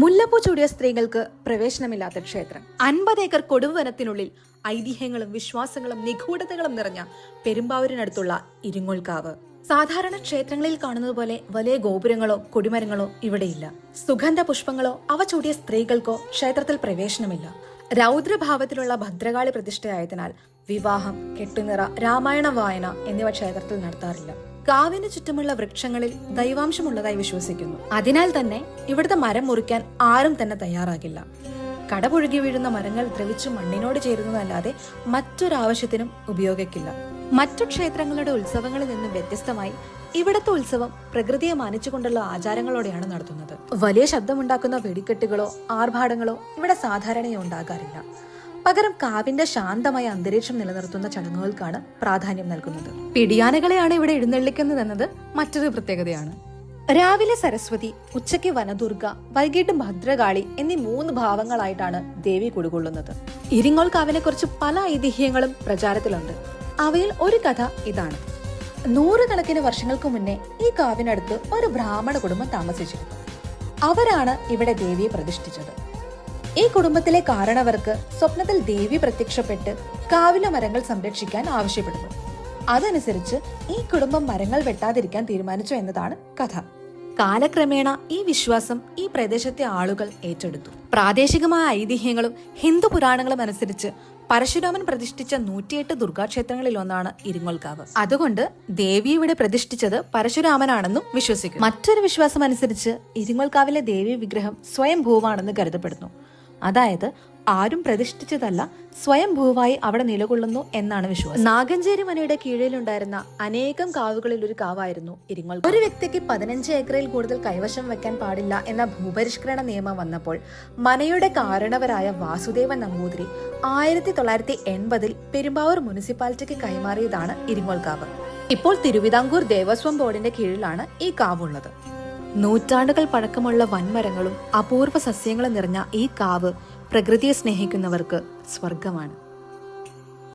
മുല്ലപ്പൂ ചൂടിയ സ്ത്രീകൾക്ക് പ്രവേശനമില്ലാത്ത ക്ഷേത്രം. അൻപത് ഏക്കർ കൊടുവനത്തിനുള്ളിൽ ഐതിഹ്യങ്ങളും വിശ്വാസങ്ങളും നിഗൂഢതകളും നിറഞ്ഞ പെരുമ്പാവൂരിനടുത്തുള്ള ഇരുങ്ങോൽക്കാവ്. സാധാരണ ക്ഷേത്രങ്ങളിൽ കാണുന്നത് പോലെ വലിയ ഗോപുരങ്ങളോ കൊടിമരങ്ങളോ ഇവിടെയില്ല. സുഗന്ധ പുഷ്പങ്ങളോ അവ ചൂടിയ സ്ത്രീകൾക്കോ ക്ഷേത്രത്തിൽ പ്രവേശനമില്ല. രൗദ്രഭാവത്തിലുള്ള ഭദ്രകാളി പ്രതിഷ്ഠയായതിനാൽ വിവാഹം കെട്ടുനിറ രാമായണ വായന എന്നിവ ക്ഷേത്രത്തിൽ നടത്താറില്ല. കാവിന് ചുറ്റുമുള്ള വൃക്ഷങ്ങളിൽ ദൈവാംശമുള്ളതായി വിശ്വസിക്കുന്നു. അതിനാൽ തന്നെ ഇവിടുത്തെ മരം മുറിക്കാൻ ആരും തന്നെ തയ്യാറാകില്ല. കടപുഴുകി വീഴുന്ന മരങ്ങൾ ദ്രവിച്ച് മണ്ണിനോട് ചേരുന്നതല്ലാതെ മറ്റൊരാവശ്യത്തിനും ഉപയോഗിക്കില്ല. മറ്റു ക്ഷേത്രങ്ങളുടെ ഉത്സവങ്ങളിൽ നിന്നും വ്യത്യസ്തമായി ഇവിടത്തെ ഉത്സവം പ്രകൃതിയെ മാനിച്ചുകൊണ്ടുള്ള ആചാരങ്ങളോടെയാണ് നടത്തുന്നത്. വലിയ ശബ്ദമുണ്ടാക്കുന്ന വെടിക്കെട്ടുകളോ ആർഭാടങ്ങളോ ഇവിടെ സാധാരണയായി ഉണ്ടാകാറില്ല. പകരം കാവിന്റെ ശാന്തമായ അന്തരീക്ഷം നിലനിർത്തുന്ന ചടങ്ങുകൾക്കാണ് പ്രാധാന്യം നൽകുന്നത്. പിടിയാനകളെയാണ് ഇവിടെ എഴുന്നള്ളിക്കുന്നതെന്നത് മറ്റൊരു പ്രത്യേകതയാണ്. രാവിലെ സരസ്വതി ഉച്ചയ്ക്ക് വനദുർഗ വൈകിട്ട് ഭദ്രകാളി എന്നീ മൂന്ന് ഭാവങ്ങളായിട്ടാണ് ദേവി കുടികൊള്ളുന്നത്. ഇരിങ്ങോൾ കാവിനെ കുറിച്ച് പല ഐതിഹ്യങ്ങളും പ്രചാരത്തിലുണ്ട്. അവയിൽ ഒരു കഥ ഇതാണ്. നൂറുകണക്കിന് വർഷങ്ങൾക്ക് മുന്നേ ഈ കാവിനടുത്ത് ഒരു ബ്രാഹ്മണ കുടുംബം താമസിച്ചിരുന്നു. അവരാണ് ഇവിടെ ദേവിയെ പ്രതിഷ്ഠിച്ചത്. ഈ കുടുംബത്തിലെ കാരണവർക്ക് സ്വപ്നത്തിൽ ദേവി പ്രത്യക്ഷപ്പെട്ട് കാവില മരങ്ങൾ സംരക്ഷിക്കാൻ ആവശ്യപ്പെടുന്നു. അതനുസരിച്ച് ഈ കുടുംബം മരങ്ങൾ വെട്ടാതിരിക്കാൻ തീരുമാനിച്ചു എന്നതാണ് കഥ. കാലക്രമേണ ഈ വിശ്വാസം ഈ പ്രദേശത്തെ ആളുകൾ ഏറ്റെടുത്തു. പ്രാദേശികമായ ഐതിഹ്യങ്ങളും ഹിന്ദു പുരാണങ്ങളും അനുസരിച്ച് പരശുരാമൻ പ്രതിഷ്ഠിച്ച നൂറ്റിയെട്ട് ദുർഗാക്ഷേത്രങ്ങളിൽ ഒന്നാണ് ഇരിങ്ങോൽക്കാവ്. അതുകൊണ്ട് ദേവി ഇവിടെ പ്രതിഷ്ഠിച്ചത് പരശുരാമനാണെന്നും വിശ്വസിക്കുന്നു. മറ്റൊരു വിശ്വാസം അനുസരിച്ച് ഇരിങ്ങോൽക്കാവിലെ ദേവി വിഗ്രഹം സ്വയം ഭൂവാണെന്ന് കരുതപ്പെടുന്നു. അതായത് ആരും പ്രതിഷ്ഠിച്ചതല്ല സ്വയം ഭൂവായി അവിടെ നിലകൊള്ളുന്നു എന്നാണ് വിശ്വാസം. നാഗഞ്ചേരി മനയുടെ കീഴിലുണ്ടായിരുന്ന അനേകം കാവുകളിൽ ഒരു കാവായിരുന്നു ഇരിങ്ങോൾ ഒരു വ്യക്തിക്ക് പതിനഞ്ച് ഏക്കറിൽ കൂടുതൽ കൈവശം വെക്കാൻ പാടില്ല എന്ന ഭൂപരിഷ്കരണ നിയമം വന്നപ്പോൾ മനയുടെ കാരണവരായ വാസുദേവൻ നമ്പൂതിരി ആയിരത്തി തൊള്ളായിരത്തി എൺപതിൽ പെരുമ്പാവൂർ മുനിസിപ്പാലിറ്റിക്ക് കൈമാറിയതാണ് ഇരിങ്ങോൾ കാവ്. ഇപ്പോൾ തിരുവിതാംകൂർ ദേവസ്വം ബോർഡിന്റെ കീഴിലാണ് ഈ കാവുള്ളത്. നൂറ്റാണ്ടുകൾ പഴക്കമുള്ള വൻമരങ്ങളും അപൂർവ സസ്യങ്ങളും നിറഞ്ഞ ഈ കാവ് പ്രകൃതിയെ സ്നേഹിക്കുന്നവർക്ക് സ്വർഗമാണ്